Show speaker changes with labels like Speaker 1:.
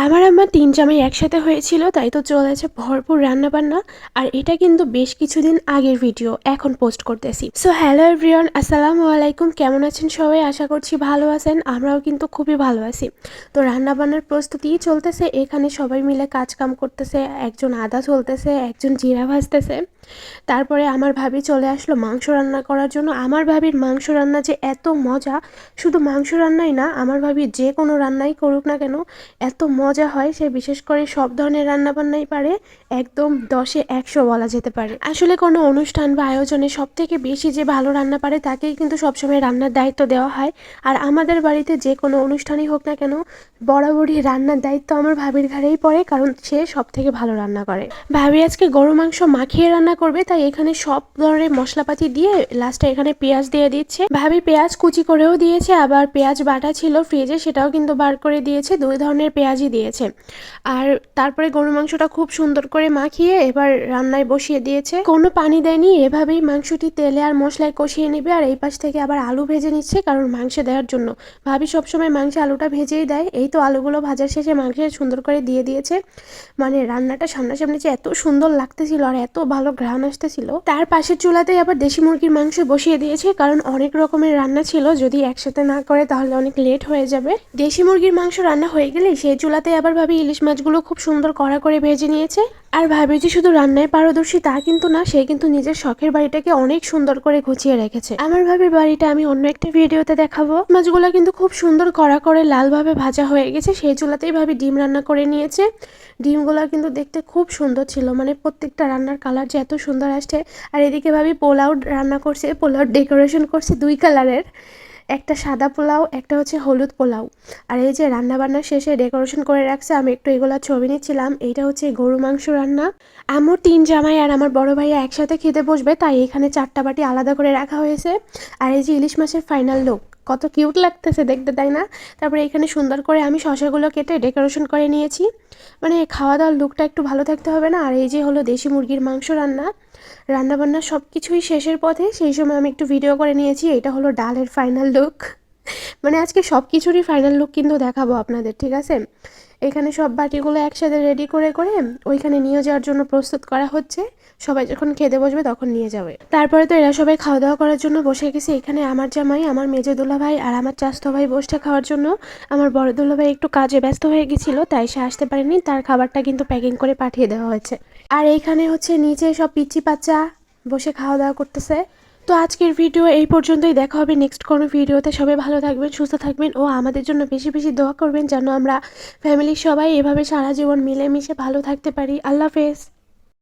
Speaker 1: আমার আমার তিন জামাই একসাথে হয়েছিল, তাই তো চলেছে ভরপুর রান্না বান্না আর এটা কিন্তু বেশ কিছুদিন আগের ভিডিও, এখন পোস্ট করতেছি। সো হ্যালো এভরিওয়ান আসসালামু আলাইকুম, কেমন আছেন সবাই? আশা করছি ভালো আছেন, আমরাও কিন্তু খুবই ভালো আছি। তো রান্না বান্নার প্রস্তুতি চলতেছে, এখানে সবাই মিলে কাজ কাম করতেছে, একজন আদা চলতেছে একজন জিরা ভাজতেছে। তারপরে আমার ভাবি চলে আসলো মাংস রান্না করার জন্য। আমার ভাবির মাংস রান্না যে এত মজা, শুধু মাংস রান্নাই না, আমার ভাবি যে কোনো রান্নাই করুক না কেন, এত মজা হয়, সে বিশেষ করে সব ধরনের রান্নাবান্নাই পারে, একদম দশে একশো বলা যেতে পারে। আসলে কোনো অনুষ্ঠান বা আয়োজনে সব থেকে বেশি যে ভালো রান্না পারে, তাকেই কিন্তু সবসময় রান্নার দায়িত্ব দেওয়া হয়। আর আমাদের বাড়িতে যে কোনো অনুষ্ঠানই হোক না কেন, বরাবরই রান্নার দায়িত্ব আমার ভাবির ঘাড়েই পড়ে, কারণ সে সব থেকে ভালো রান্না করে। ভাবি আজকে গরু মাংস মাখিয়ে রান্না করবে, তাই এখানে সব ধরনের মশলাপাতি দিয়ে লাস্টে এখানে পেঁয়াজ দিয়ে দিচ্ছে। ভাবি পেঁয়াজ কুচি করেও দিয়েছে, আবার পেঁয়াজ বাটা ছিল ফ্রিজে, সেটাও কিন্তু বার করে দিয়েছে। দুই ধরনের পেঁয়াজই দিয়েছে। আর তারপরে গরু মাংসটা খুব সুন্দর করে মাখিয়ে এবার রান্নায় বসিয়ে দিয়েছে। কোনো পানি দেয়নি, এভাবেই মাংসটি তেলে আর মশলায় কষিয়ে নেবে আর এই পাশ থেকে আবার আলু ভেজে নিচ্ছে কারণ মাংসে দেওয়ার জন্য। ভাবি সবসময় মাংসে আলুটা ভেজেই দেয়। এই তো আলুগুলো ভাজার শেষে মাংসে সুন্দর করে দিয়ে দিয়েছে। মানে রান্নাটা সামনাসামনি যে এত সুন্দর লাগতেছিল আর এত ভালো ঘ্রাণ আসতেছিল। তার পাশের চুলাতেই আবার দেশি মুরগির মাংস বসিয়ে দিয়েছে কারণ অনেক রকমের রান্না ছিল। যদি একসাথে না করে তাহলে অনেক লেট হয়ে যাবে। দেশি মুরগির মাংস রান্না হয়ে গেলে সেই চুলাতে আবার ভাবি ইলিশ মাছগুলো খুব সুন্দর কড়া করে ভেজে নিয়েছে। আর ভাবি যে শুধু রান্নায় পারদর্শী তা কিন্তু না, সে কিন্তু নিজের শখের বাড়িটাকে অনেক সুন্দর করে গুছিয়ে রেখেছে। আমার ভাবির বাড়িটা আমি অন্য একটা ভিডিওতে দেখাবো। মাছগুলো কিন্তু খুব সুন্দর কড়া করে লালভাবে ভাজা হয়ে গেছে, সেই চুলাতেই ভাবি ডিম রান্না করে নিয়েছে। ডিমগুলো কিন্তু দেখতে খুব সুন্দর ছিল মানে প্রত্যেকটা রান্নার কালার যে এত সুন্দর আসছে। আর এদিকে ভাবি পোলাও রান্না করছে পোলাও ডেকোরেশন করছে দুই কালারের। একটা সাদা পোলাও, একটা হচ্ছে হলুদ পোলাও। আর এই যে রান্না বান্না শেষে ডেকোরেশন করে রাখছে, আমি একটু এগুলো ছবি নিচ্ছিলাম। এইটা হচ্ছে গরু মাংস রান্না। আমার তিন জামাই আর আমার বড় ভাইয়া একসাথে খেতে বসবে, তাই এখানে চারটা বাটি আলাদা করে রাখা হয়েছে। আর এই যে ইলিশ মাছের ফাইনাল লুক কত কিউট লাগতেছে দেখতে, তাই না? তারপরে এখানে সুন্দর করে আমি শশাগুলো কেটে ডেকোরেশন করে নিয়েছি। মানে খাওয়া দাওয়ার লুকটা একটু ভালো থাকতে হবে না? আর এই যে হলো দেশি মুরগির মাংস রান্না। রান্নাবান্না সব কিছুই শেষের পথে, সেই সময় আমি একটু ভিডিও করে নিয়েছি, এটা হলো ডালের ফাইনাল লুক মানে আজকে সব কিছুরই ফাইনাল লুক কিন্তু দেখাবো আপনাদের, ঠিক আছে? এখানে সব বাটিগুলো একসাথে রেডি করে করে ওইখানে নিয়ে যাওয়ার জন্য প্রস্তুত করা হচ্ছে। সবাই যখন খেতে বসবে তখন নিয়ে যাবে। তারপরে তো এরা সবাই খাওয়া দাওয়া করার জন্য বসে গেছে। এখানে আমার জামাই, আমার মেজো ভাই আর আমার চাস্তো ভাই বসে খাওয়ার জন্য। আমার বড় ভাই একটু কাজে ব্যস্ত হয়ে গেছিল, তাই সে আসতে পারেনি। তার খাবারটা কিন্তু প্যাকিং করে পাঠিয়ে দেওয়া হয়েছে। আর এইখানে হচ্ছে নিচে সব পিচি পাচা বসে খাওয়া দাওয়া করতেছে। তো আজকের ভিডিও এই পর্যন্তই। দেখা হবে নেক্সট কোনো ভিডিওতে। সবাই ভালো থাকবেন, সুস্থ থাকবেন ও আমাদের জন্য বেশি বেশি দোয়া করবেন যেন আমরা ফ্যামিলির সবাই এভাবে সারা জীবন মিলেমিশে ভালো থাকতে পারি। আল্লাহ হাফেজ।